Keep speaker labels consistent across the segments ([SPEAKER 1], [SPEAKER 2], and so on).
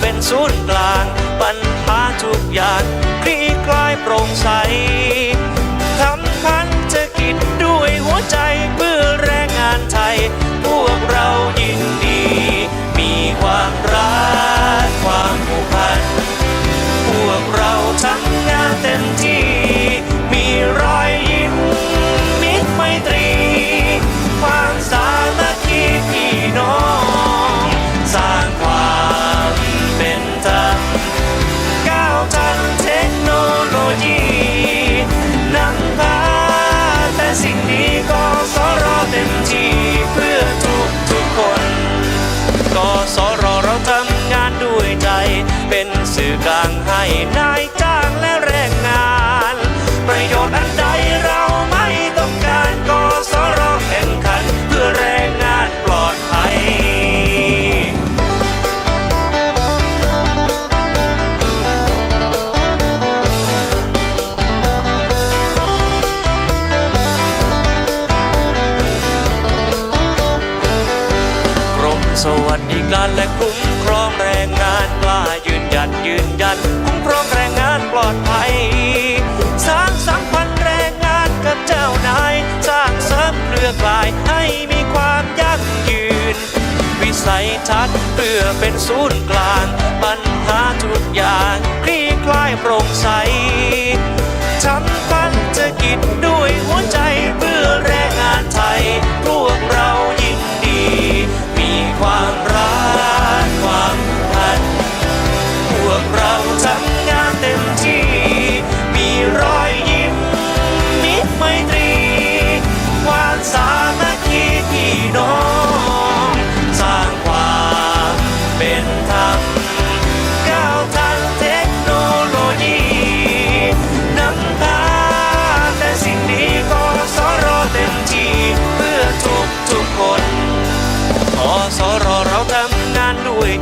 [SPEAKER 1] เป็นศูนย์กลาง ปัญหาทุกอย่างคลี่คลายโปร่งใส เป็นสื่อกลางให้นายจ้างและ ดีการและคุ้มครองแรงงานกล้ายืนหยัดยืนยันคุ้มครองแรงงานปลอดภัย สร้างสัมพันธ์แรงงานกับเจ้านาย สร้างเสริมเรือข่ายให้มีความยั่งยืน วิสัยทัศน์เพื่อเป็นศูนย์กลาง ปัญหาทุกอย่างคลี่คลายโปร่งใส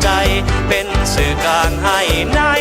[SPEAKER 1] ใจ เป็นสื่อกลางให้นาย